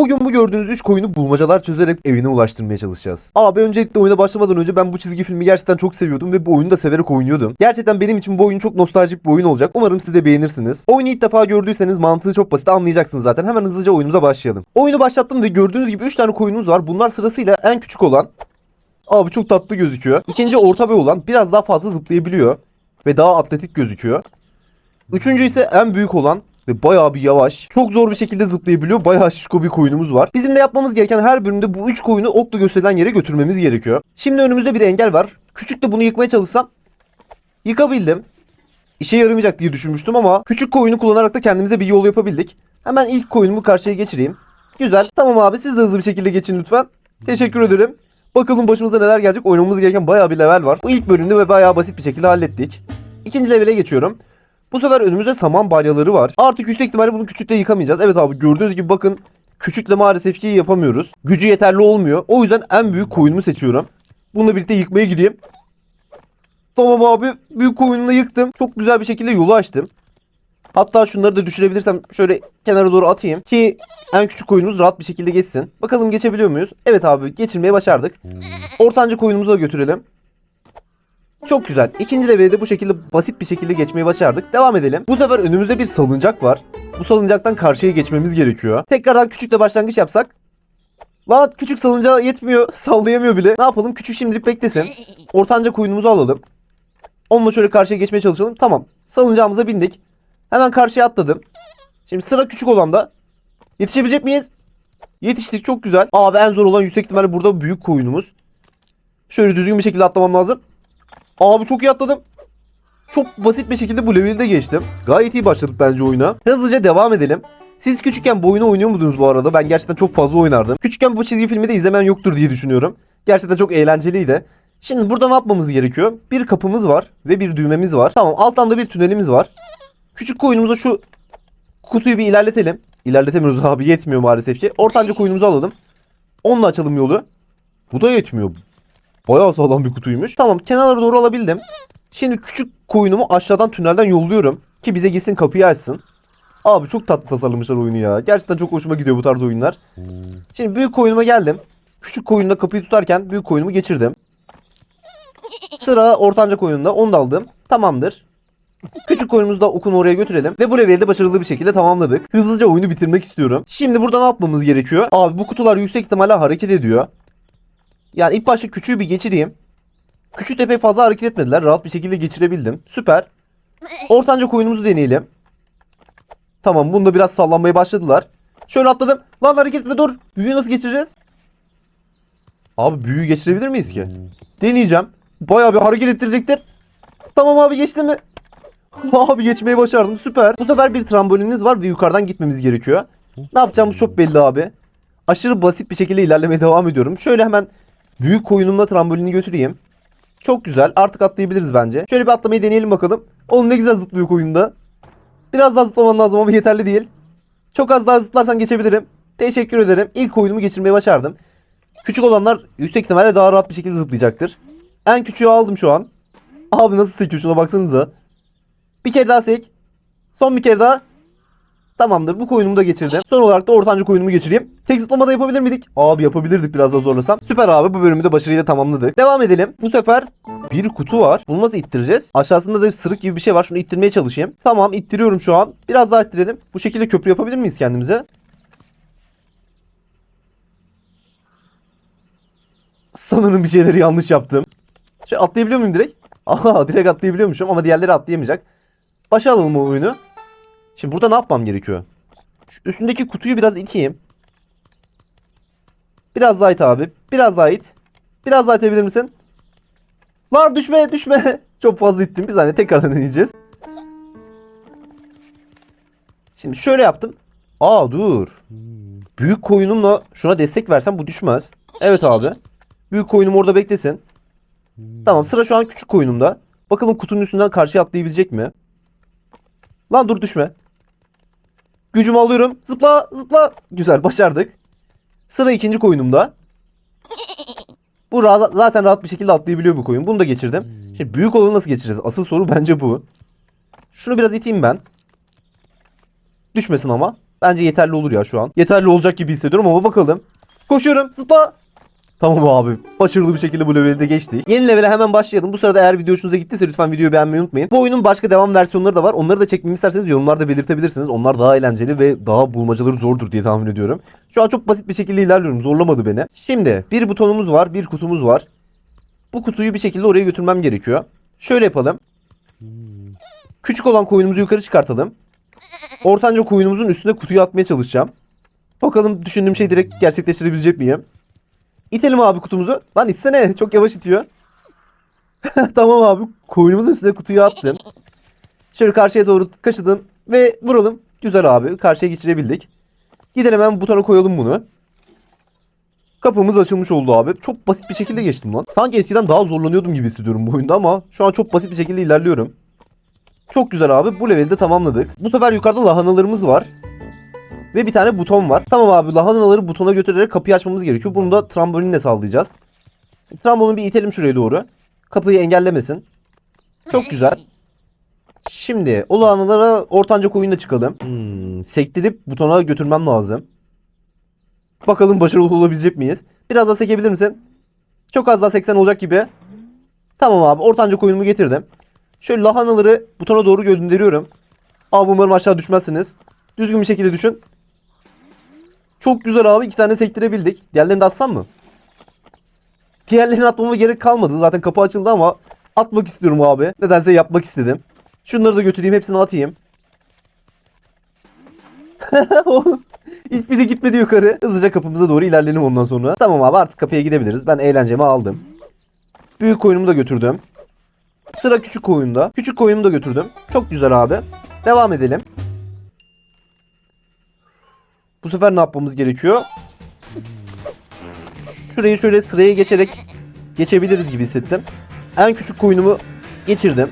Bugün bu gördüğünüz 3 koyunu bulmacalar çözerek evine ulaştırmaya çalışacağız. Abi öncelikle oyuna başlamadan önce ben bu çizgi filmi gerçekten çok seviyordum ve bu oyunu da severek oynuyordum. Gerçekten benim için bu oyun çok nostaljik bir oyun olacak. Umarım siz de beğenirsiniz. Oyunu ilk defa gördüyseniz mantığı çok basit anlayacaksınız zaten. Hemen hızlıca oyunumuza başlayalım. Oyunu başlattım ve gördüğünüz gibi 3 tane koyunumuz var. Bunlar sırasıyla en küçük olan Abi çok tatlı gözüküyor. İkinci orta boy olan biraz daha fazla zıplayabiliyor ve daha atletik gözüküyor. Üçüncü ise en büyük olan ve bayağı bir yavaş. Çok zor bir şekilde zıplayabiliyor. Bayağı şişko bir koyunumuz var. Bizim de yapmamız gereken her bölümde bu üç koyunu okla gösterilen yere götürmemiz gerekiyor. Şimdi önümüzde bir engel var. Küçük de bunu yıkmaya çalışsam yıkabildim. İşe yaramayacak diye düşünmüştüm ama küçük koyunu kullanarak da kendimize bir yol yapabildik. Hemen ilk koyunumu karşıya geçireyim. Güzel. Tamam abi siz de hızlı bir şekilde geçin lütfen. Teşekkür ederim. Bakalım başımıza neler gelecek. Oynamamız gereken bayağı bir level var. Bu ilk bölümde ve bayağı basit bir şekilde hallettik. İkinci levele geçiyorum. Bu sefer önümüzde saman balyaları var. Artık yüksek ihtimalle bunu küçükle yıkamayacağız. Evet abi gördüğünüz gibi bakın küçükle maalesef ki yapamıyoruz. Gücü yeterli olmuyor. O yüzden en büyük koyunumu seçiyorum. Bununla birlikte yıkmaya gideyim. Tamam abi büyük koyununu yıktım. Çok güzel bir şekilde yolu açtım. Hatta şunları da düşürebilirsem şöyle kenara doğru atayım ki en küçük koyunumuz rahat bir şekilde geçsin. Bakalım geçebiliyor muyuz? Evet abi geçirmeyi başardık. Ortanca koyunumuzu da götürelim. Çok güzel. İkinci leveli de bu şekilde basit bir şekilde geçmeyi başardık. Devam edelim. Bu sefer önümüzde bir salıncak var. Bu salıncaktan karşıya geçmemiz gerekiyor. Tekrardan küçükle başlangıç yapsak. Lan küçük salıncağı yetmiyor. Sallayamıyor bile. Ne yapalım? Küçük şimdilik beklesin. Ortanca koyunumuzu alalım. Onunla şöyle karşıya geçmeye çalışalım. Tamam. Salıncağımıza bindik. Hemen karşıya atladım. Şimdi sıra küçük olanda. Yetişebilecek miyiz? Yetiştik çok güzel. Abi en zor olan yüksek ihtimalle burada büyük koyunumuz. Şöyle düzgün bir şekilde atlamam lazım. Abi çok iyi atladım. Çok basit bir şekilde bu levelde geçtim. Gayet iyi başladık bence oyuna. Hızlıca devam edelim. Siz küçükken bu oyunu oynuyor muydunuz bu arada? Ben gerçekten çok fazla oynardım. Küçükken bu çizgi filmi de izlemen yoktur diye düşünüyorum. Gerçekten çok eğlenceliydi. Şimdi burada ne yapmamız gerekiyor? Bir kapımız var ve bir düğmemiz var. Tamam alttan da bir tünelimiz var. Küçük koyunumuza şu kutuyu bir ilerletelim. İlerletemiyoruz abi yetmiyor maalesef ki. Ortanca koyunumuzu alalım. Onunla açalım yolu. Bu da yetmiyor. Bayağı sağlam bir kutuymuş. Tamam kenarlara doğru alabildim. Şimdi küçük koyunumu aşağıdan tünelden yolluyorum. Ki bize gitsin kapıyı açsın. Abi çok tatlı tasarlamışlar oyunu ya. Gerçekten çok hoşuma gidiyor bu tarz oyunlar. Şimdi büyük koyunuma geldim. Küçük koyunda kapıyı tutarken büyük koyunumu geçirdim. Sıra ortanca koyununda onu da aldım. Tamamdır. Küçük koyunumuzu da okunu oraya götürelim. Ve bu leveli de başarılı bir şekilde tamamladık. Hızlıca oyunu bitirmek istiyorum. Şimdi burada ne yapmamız gerekiyor? Abi bu kutular yüksek ihtimalle hareket ediyor. Yani ilk başta küçüğü bir geçireyim. Küçük de pek fazla hareket etmediler. Rahat bir şekilde geçirebildim. Süper. Ortanca koyunumuzu deneyelim. Tamam bunda biraz sallanmaya başladılar. Şöyle atladım. Lan hareket etme dur. Büyüyü nasıl geçireceğiz? Abi büyüyü geçirebilir miyiz ki? Deneyeceğim. Bayağı bir hareket ettirecektir. Tamam abi geçti mi? Abi geçmeyi başardım süper. Bu sefer bir trambolinimiz var ve yukarıdan gitmemiz gerekiyor. Ne yapacağımız çok belli abi. Aşırı basit bir şekilde ilerlemeye devam ediyorum. Şöyle hemen büyük koyunumla trambolini götüreyim. Çok güzel. Artık atlayabiliriz bence. Şöyle bir atlamayı deneyelim bakalım. Oğlum ne güzel zıplıyor koyunda. Biraz daha zıplaman lazım ama yeterli değil. Çok az daha zıplarsan geçebilirim. Teşekkür ederim. İlk oyunumu geçirmeyi başardım. Küçük olanlar yüksek ihtimalle daha rahat bir şekilde zıplayacaktır. En küçüğü aldım şu an. Abi nasıl sekiyor şuna baksanıza. Bir kere daha sek. Son bir kere daha. Tamamdır bu koyunumu da geçirdim. Son olarak da ortanca koyunumu geçireyim. Tek zıplamada yapabilir miydik? Abi yapabilirdik biraz daha zorlasam. Süper abi bu bölümü de başarıyla tamamladık. Devam edelim. Bu sefer bir kutu var. Bunu nasıl ittireceğiz? Aşağısında da bir sırık gibi bir şey var. Şunu ittirmeye çalışayım. Tamam ittiriyorum şu an. Biraz daha ittirelim. Bu şekilde köprü yapabilir miyiz kendimize? Sanırım bir şeyleri yanlış yaptım. Şey atlayabiliyor muyum direkt? Aha direkt atlayabiliyormuşum ama diğerleri atlayamayacak. Başa alalım o oyunu. Şimdi burada ne yapmam gerekiyor? Şu üstündeki kutuyu biraz iteyim. Biraz daha it abi. Biraz daha it. Biraz daha itebilir misin? Lan düşme düşme. Çok fazla ittim. Bir saniye tekrardan deneyeceğiz. Şimdi şöyle yaptım. Aa dur. Büyük koyunumla şuna destek versem bu düşmez. Evet abi. Büyük koyunum orada beklesin. Tamam sıra şu an küçük koyunumda. Bakalım kutunun üstünden karşıya atlayabilecek mi? Lan dur düşme. Gücümü alıyorum. Zıpla zıpla. Güzel başardık. Sıra ikinci koyunumda. Bu ra- zaten rahat bir şekilde atlayabiliyor bu koyun. Bunu da geçirdim. Şimdi büyük olanı nasıl geçireceğiz? Asıl soru bence bu. Şunu biraz iteyim ben. Düşmesin ama. Bence yeterli olur ya şu an. Yeterli olacak gibi hissediyorum ama bakalım. Koşuyorum. Zıpla. Tamam abi. Başarılı bir şekilde bu leveli de geçtik. Yeni levele hemen başlayalım. Bu sırada eğer video hoşunuza gittiyse lütfen videoyu beğenmeyi unutmayın. Bu oyunun başka devam versiyonları da var. Onları da çekmemi isterseniz yorumlarda belirtebilirsiniz. Onlar daha eğlenceli ve daha bulmacaları zordur diye tahmin ediyorum. Şu an çok basit bir şekilde ilerliyorum. Zorlamadı beni. Şimdi bir butonumuz var, bir kutumuz var. Bu kutuyu bir şekilde oraya götürmem gerekiyor. Şöyle yapalım. Küçük olan koyunumuzu yukarı çıkartalım. Ortanca koyunumuzun üstüne kutuyu atmaya çalışacağım. Bakalım düşündüğüm şeyi direkt gerçekleştirebilecek miyim? İtelim abi kutumuzu. Lan istene çok yavaş itiyor. tamam abi koyunumuzun üstüne kutuyu attım. Şöyle karşıya doğru kaşıdım ve vuralım. Güzel abi karşıya geçirebildik. Gidelim hemen butona koyalım bunu. Kapımız açılmış oldu abi. Çok basit bir şekilde geçtim lan. Sanki eskiden daha zorlanıyordum gibi hissediyorum bu oyunda ama şu an çok basit bir şekilde ilerliyorum. Çok güzel abi. Bu leveli de tamamladık. Bu sefer yukarıda lahanalarımız var. Ve bir tane buton var. Tamam abi lahanaları butona götürerek kapıyı açmamız gerekiyor. Bunu da trambolinle sağlayacağız. Trambolini bir itelim şuraya doğru. Kapıyı engellemesin. Çok güzel. Şimdi o lahanalara ortanca koyunla çıkalım. Hmm, sektirip butona götürmem lazım. Bakalım başarılı olabilecek miyiz? Biraz daha sekebilir misin? Çok az daha 80 olacak gibi. Tamam abi ortanca koyunumu getirdim. Şöyle lahanaları butona doğru gönderiyorum. Abi umarım aşağı düşmezsiniz. Düzgün bir şekilde düşün. Çok güzel abi. iki tane sektirebildik. Diğerlerini de atsam mı? Diğerlerini atmama gerek kalmadı. Zaten kapı açıldı ama atmak istiyorum abi. Nedense yapmak istedim. Şunları da götüreyim. Hepsini atayım. Hiçbiri gitmedi yukarı. Hızlıca kapımıza doğru ilerleyelim ondan sonra. Tamam abi artık kapıya gidebiliriz. Ben eğlencemi aldım. Büyük koyunumu da götürdüm. Sıra küçük koyunda. Küçük koyunumu da götürdüm. Çok güzel abi. Devam edelim. Bu sefer ne yapmamız gerekiyor? Şurayı şöyle sıraya geçerek geçebiliriz gibi hissettim. En küçük koyunumu geçirdim.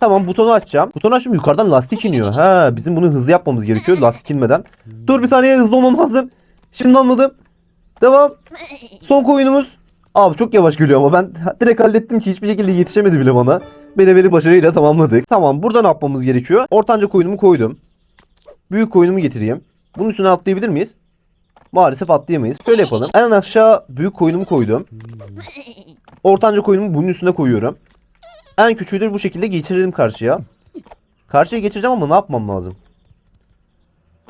Tamam butonu açacağım. Butonu açtım yukarıdan lastik iniyor. Ha bizim bunu hızlı yapmamız gerekiyor lastik inmeden. Dur bir saniye hızlı olmam lazım. Şimdi anladım. Devam. Son koyunumuz. Abi çok yavaş geliyor ama ben direkt hallettim ki hiçbir şekilde yetişemedi bile bana. Bedeveli başarıyla tamamladık. Tamam burada ne yapmamız gerekiyor? Ortanca koyunumu koydum. Büyük koyunumu getireyim. Bunun üstüne atlayabilir miyiz? Maalesef atlayamayız. Şöyle yapalım. En aşağı büyük koyunumu koydum. Ortanca koyunumu bunun üstüne koyuyorum. En küçüğü de bu şekilde geçirelim karşıya. Karşıya geçireceğim ama ne yapmam lazım?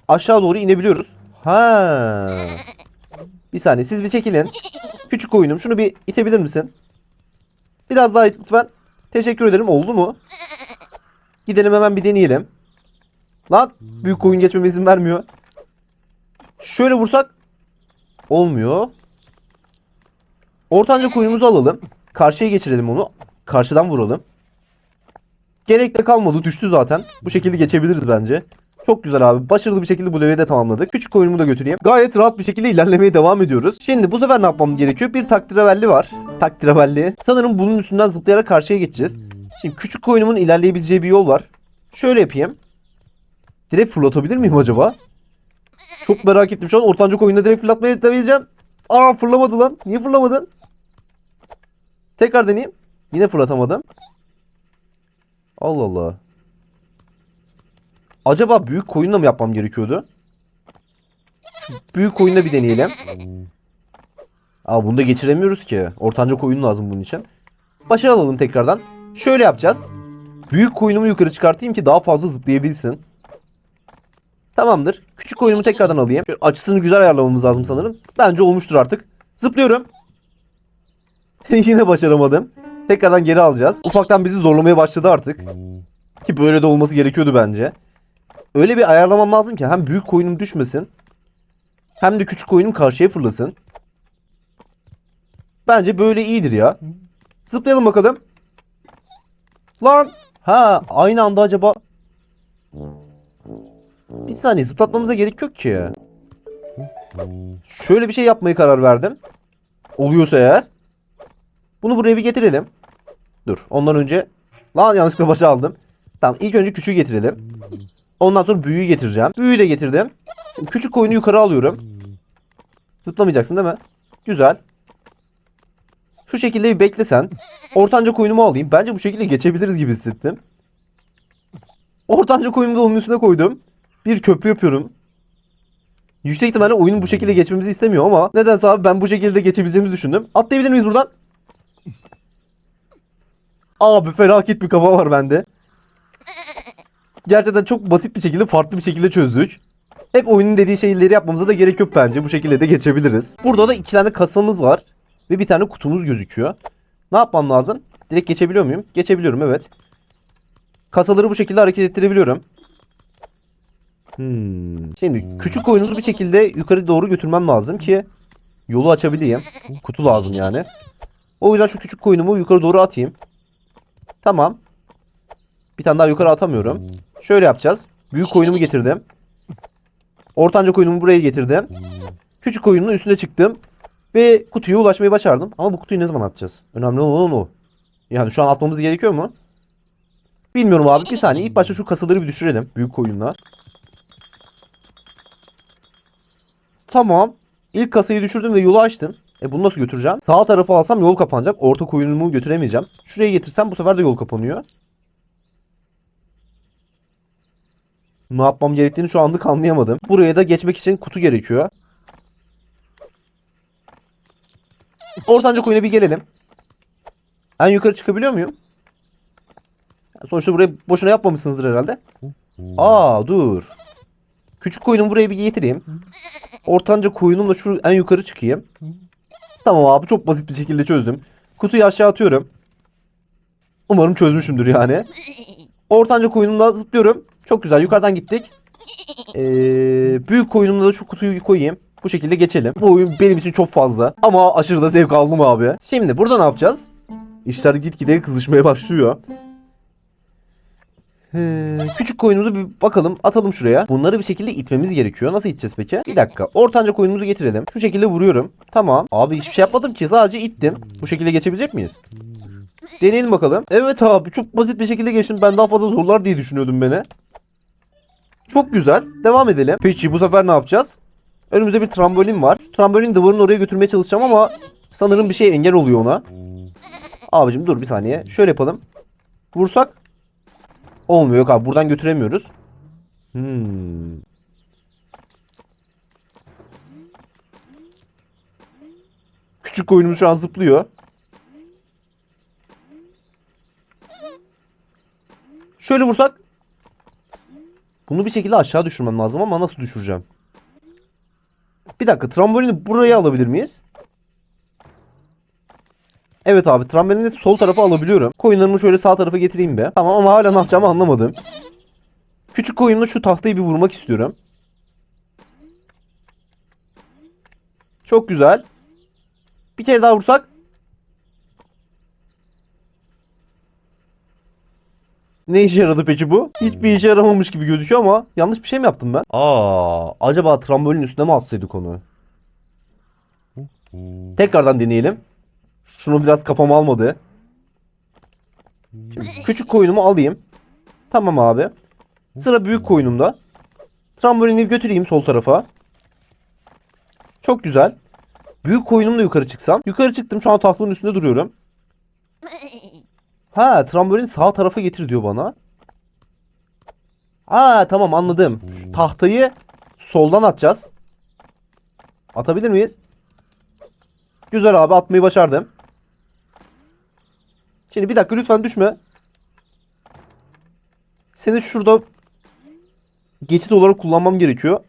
Aşağı doğru inebiliyoruz. Ha. Bir saniye siz bir çekilin. Küçük koyunum şunu bir itebilir misin? Biraz daha it lütfen. Teşekkür ederim. Oldu mu? Gidelim hemen bir deneyelim. Lan büyük koyun geçmeme izin vermiyor. Şöyle vursak olmuyor. Ortanca koyunumuzu alalım. Karşıya geçirelim onu. Karşıdan vuralım. Gerek de kalmadı. Düştü zaten. Bu şekilde geçebiliriz bence. Çok güzel abi. Başarılı bir şekilde bu leveli de tamamladık. Küçük koyunumu da götüreyim. Gayet rahat bir şekilde ilerlemeye devam ediyoruz. Şimdi bu sefer ne yapmam gerekiyor? Bir takdiravelli var. Takdiravelli. Sanırım bunun üstünden zıplayarak karşıya geçeceğiz. Şimdi küçük koyunumun ilerleyebileceği bir yol var. Şöyle yapayım. Direkt fırlatabilir miyim acaba? Çok merak ettim. Şu an ortanca koyunda direkt fırlatmaya deneyebileceğim. Aa fırlamadı lan. Niye fırlamadın? Tekrar deneyeyim. Yine fırlatamadım. Allah Allah. Acaba büyük koyunla mı yapmam gerekiyordu? Büyük koyunla bir deneyelim. Aa bunu da geçiremiyoruz ki. Ortanca koyun lazım bunun için. Başa alalım tekrardan. Şöyle yapacağız. Büyük koyunumu yukarı çıkartayım ki daha fazla zıplayabilsin. Tamamdır. Küçük koyunumu tekrardan alayım. Şöyle açısını güzel ayarlamamız lazım sanırım. Bence olmuştur artık. Zıplıyorum. Yine başaramadım. Tekrardan geri alacağız. Ufaktan bizi zorlamaya başladı artık. Ki böyle de olması gerekiyordu bence. Öyle bir ayarlamam lazım ki hem büyük koyunum düşmesin. Hem de küçük koyunum karşıya fırlasın. Bence böyle iyidir ya. Zıplayalım bakalım. Lan. Ha aynı anda acaba. Bir saniye zıplatmamıza gerek yok ki. Şöyle bir şey yapmaya karar verdim. Oluyorsa eğer. Bunu buraya bir getirelim. Dur ondan önce. Lan yanlışlıkla başa aldım. Tamam ilk önce küçüğü getirelim. Ondan sonra büyüğü getireceğim. Büyüğü de getirdim. Küçük koyunu yukarı alıyorum. Zıplamayacaksın değil mi? Güzel. Şu şekilde bir beklesen. Ortanca koyunumu alayım. Bence bu şekilde geçebiliriz gibi hissettim. Ortanca koyunumu da onun üstüne koydum. Bir köprü yapıyorum. Yüksek ihtimalle oyun bu şekilde geçmemizi istemiyor ama nedense abi ben bu şekilde geçebileceğimizi düşündüm. Atlayabilir miyiz buradan? Abi felaket bir kafa var bende. Gerçekten çok basit bir şekilde farklı bir şekilde çözdük. Hep oyunun dediği şeyleri yapmamıza da gerek yok bence. Bu şekilde de geçebiliriz. Burada da iki tane kasamız var. Ve bir tane kutumuz gözüküyor. Ne yapmam lazım? Direkt geçebiliyor muyum? Geçebiliyorum evet. Kasaları bu şekilde hareket ettirebiliyorum. Hmm. Şimdi küçük oyunumuzu bir şekilde yukarı doğru götürmem lazım ki yolu açabileyim. Kutu lazım yani. O yüzden şu küçük koyunumu yukarı doğru atayım. Tamam. Bir tane daha yukarı atamıyorum. Şöyle yapacağız. Büyük koyunumu getirdim. Ortanca koyunumu buraya getirdim. Küçük koyunun üstüne çıktım. Ve kutuya ulaşmayı başardım. Ama bu kutuyu ne zaman atacağız? Önemli olan o. Yani şu an atmamız gerekiyor mu? Bilmiyorum abi. Bir saniye. İlk başta şu kasaları bir düşürelim. Büyük koyunla. Tamam. İlk kasayı düşürdüm ve yolu açtım. E bunu nasıl götüreceğim? Sağ tarafı alsam yol kapanacak. Orta koyunumu götüremeyeceğim. Şuraya getirsem bu sefer de yol kapanıyor. Ne yapmam gerektiğini şu anlık anlayamadım. Buraya da geçmek için kutu gerekiyor. Ortanca koyuna bir gelelim. En yukarı çıkabiliyor muyum? Sonuçta burayı boşuna yapmamışsınızdır herhalde. Aa dur. Küçük koyunumu buraya bir getireyim. Ortanca koyunumla şu en yukarı çıkayım. Tamam abi çok basit bir şekilde çözdüm. Kutuyu aşağı atıyorum. Umarım çözmüşümdür yani. Ortanca koyunumla zıplıyorum. Çok güzel yukarıdan gittik. Ee, büyük koyunumla da şu kutuyu koyayım. Bu şekilde geçelim. Bu oyun benim için çok fazla. Ama aşırı da zevk aldım abi. Şimdi burada ne yapacağız? İşler gitgide kızışmaya başlıyor. Ee, küçük koyunumuzu bir bakalım atalım şuraya. Bunları bir şekilde itmemiz gerekiyor. Nasıl iteceğiz peki? Bir dakika. Ortanca koyunumuzu getirelim. Şu şekilde vuruyorum. Tamam. Abi hiçbir şey yapmadım ki. Sadece ittim. Bu şekilde geçebilecek miyiz? Deneyelim bakalım. Evet abi çok basit bir şekilde geçtim. Ben daha fazla zorlar diye düşünüyordum beni. Çok güzel. Devam edelim. Peki bu sefer ne yapacağız? Önümüzde bir trambolin var. Şu trambolin duvarını oraya götürmeye çalışacağım ama sanırım bir şey engel oluyor ona. Abicim dur bir saniye. Şöyle yapalım. Vursak olmuyor yok abi. Buradan götüremiyoruz. Hmm. Küçük koyunumuz şu an zıplıyor. Şöyle vursak. Bunu bir şekilde aşağı düşürmem lazım ama nasıl düşüreceğim? Bir dakika trambolini buraya alabilir miyiz? Evet abi trambolini sol tarafa alabiliyorum. Koyunlarımı şöyle sağ tarafa getireyim be. Tamam ama hala ne yapacağımı anlamadım. Küçük koyunla şu tahtayı bir vurmak istiyorum. Çok güzel. Bir kere daha vursak. Ne işe yaradı peki bu? Hiçbir işe yaramamış gibi gözüküyor ama yanlış bir şey mi yaptım ben? Aa, acaba trambolin üstüne mi atsaydık onu? Tekrardan deneyelim. Şunu biraz kafam almadı. Şimdi küçük koyunumu alayım. Tamam abi. Sıra büyük koyunumda. Trambolini götüreyim sol tarafa. Çok güzel. Büyük koyunumla yukarı çıksam. Yukarı çıktım şu an tahtanın üstünde duruyorum. Ha trambolin sağ tarafa getir diyor bana. Ha tamam anladım. Şu tahtayı soldan atacağız. Atabilir miyiz? Güzel abi atmayı başardım. Şimdi bir dakika lütfen düşme. Seni şurada geçit olarak kullanmam gerekiyor.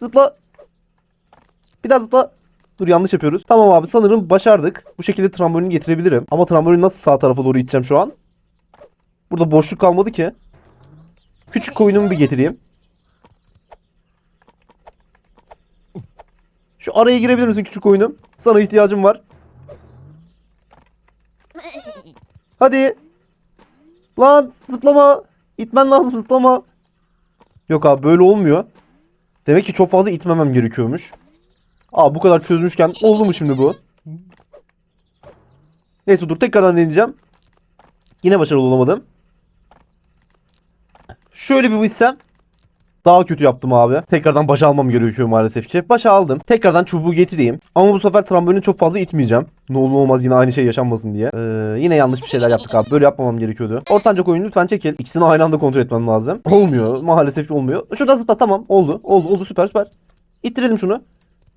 Zıpla. Bir daha zıpla. Dur yanlış yapıyoruz. Tamam abi sanırım başardık. Bu şekilde trambolini getirebilirim. Ama trambolini nasıl sağ tarafa doğru iteceğim şu an? Burada boşluk kalmadı ki. Küçük koyunumu bir getireyim. Şu araya girebilir misin küçük oyunum? Sana ihtiyacım var. Hadi. Lan zıplama. İtmen lazım zıplama. Yok abi böyle olmuyor. Demek ki çok fazla itmemem gerekiyormuş. Aa bu kadar çözmüşken oldu mu şimdi bu? Neyse dur tekrardan deneyeceğim. Yine başarılı olamadım. Şöyle bir itsem. Daha kötü yaptım abi. Tekrardan başa almam gerekiyor maalesef ki. Başa aldım. Tekrardan çubuğu getireyim. Ama bu sefer trambolini çok fazla itmeyeceğim. Ne olur olmaz yine aynı şey yaşanmasın diye. Ee, yine yanlış bir şeyler yaptık abi. Böyle yapmamam gerekiyordu. Ortanca koyun lütfen çekil. İkisini aynı anda kontrol etmem lazım. Olmuyor. Maalesef olmuyor. Şurada zıpla tamam. Oldu. Oldu. Oldu süper süper. İttirelim şunu.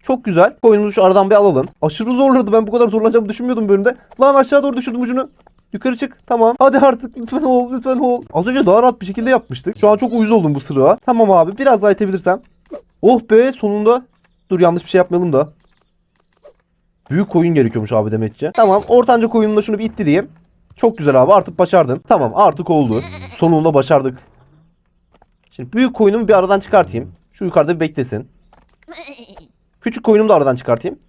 Çok güzel. Koyunumuzu şu aradan bir alalım. Aşırı zorladı. Ben bu kadar zorlanacağımı düşünmüyordum bölümde. Lan aşağı doğru düşürdüm ucunu. Yukarı çık. Tamam. Hadi artık lütfen ol lütfen ol. Az önce daha rahat bir şekilde yapmıştık. Şu an çok uyuz oldum bu sırığa. Tamam abi biraz daha itebilirsem. Oh be sonunda. Dur yanlış bir şey yapmayalım da. Büyük koyun gerekiyormuş abi demek ki. Tamam ortanca koyunumla şunu bir ittireyim. Çok güzel abi artık başardım. Tamam artık oldu. Sonunda başardık. Şimdi büyük koyunumu bir aradan çıkartayım. Şu yukarıda bir beklesin. Küçük koyunumu da aradan çıkartayım.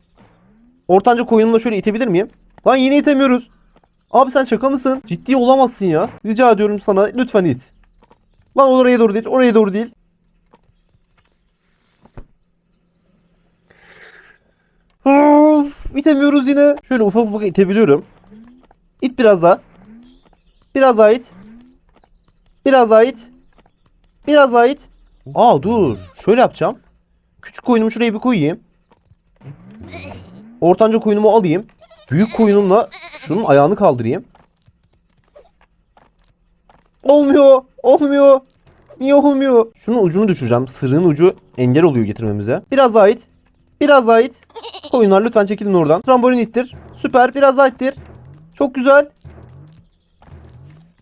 Ortanca koyunumla şöyle itebilir miyim? Lan yine itemiyoruz. Abi sen şaka mısın? Ciddi olamazsın ya. Rica ediyorum sana lütfen it. Lan oraya doğru değil, oraya doğru değil. Of, itemiyoruz yine. Şöyle ufak ufak itebiliyorum. İt biraz daha. Biraz daha it. Biraz daha it. Biraz daha it. Aa dur. Şöyle yapacağım. Küçük koyunumu şuraya bir koyayım. Ortanca koyunumu alayım. Büyük koyunumla şunun ayağını kaldırayım. Olmuyor. Olmuyor. Niye olmuyor? Şunun ucunu düşüreceğim. Sırığın ucu engel oluyor getirmemize. Biraz daha it. Biraz daha it. Koyunlar lütfen çekilin oradan. Trambolin ittir. Süper. Biraz daha ittir. Çok güzel.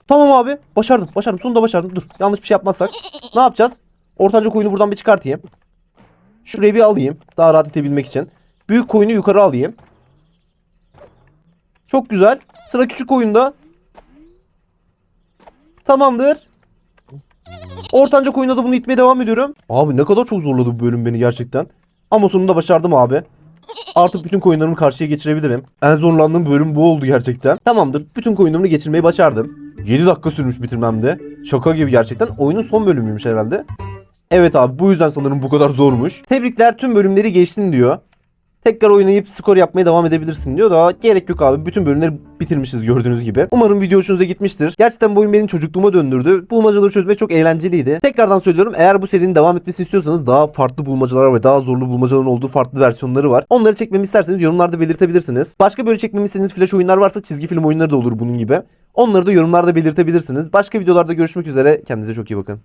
Tamam abi. Başardım. Başardım. Sonunda başardım. Dur. Yanlış bir şey yapmazsak. Ne yapacağız? Ortanca koyunu buradan bir çıkartayım. Şurayı bir alayım. Daha rahat itebilmek için. Büyük koyunu yukarı alayım. Çok güzel. Sıra küçük oyunda. Tamamdır. Ortanca koyunda da bunu itmeye devam ediyorum. Abi ne kadar çok zorladı bu bölüm beni gerçekten. Ama sonunda başardım abi. Artık bütün koyunlarımı karşıya geçirebilirim. En zorlandığım bölüm bu oldu gerçekten. Tamamdır. Bütün koyunlarımı geçirmeyi başardım. 7 dakika sürmüş bitirmemde. Şaka gibi gerçekten. Oyunun son bölümüymüş herhalde. Evet abi bu yüzden sanırım bu kadar zormuş. Tebrikler tüm bölümleri geçtin diyor. Tekrar oynayıp skor yapmaya devam edebilirsin diyor da gerek yok abi. Bütün bölümleri bitirmişiz gördüğünüz gibi. Umarım video hoşunuza gitmiştir. Gerçekten bu oyun benim çocukluğuma döndürdü. Bulmacaları çözmek çok eğlenceliydi. Tekrardan söylüyorum eğer bu serinin devam etmesini istiyorsanız daha farklı bulmacalar ve daha zorlu bulmacaların olduğu farklı versiyonları var. Onları çekmemi isterseniz yorumlarda belirtebilirsiniz. Başka böyle çekmemi istediğiniz flash oyunlar varsa çizgi film oyunları da olur bunun gibi. Onları da yorumlarda belirtebilirsiniz. Başka videolarda görüşmek üzere. Kendinize çok iyi bakın.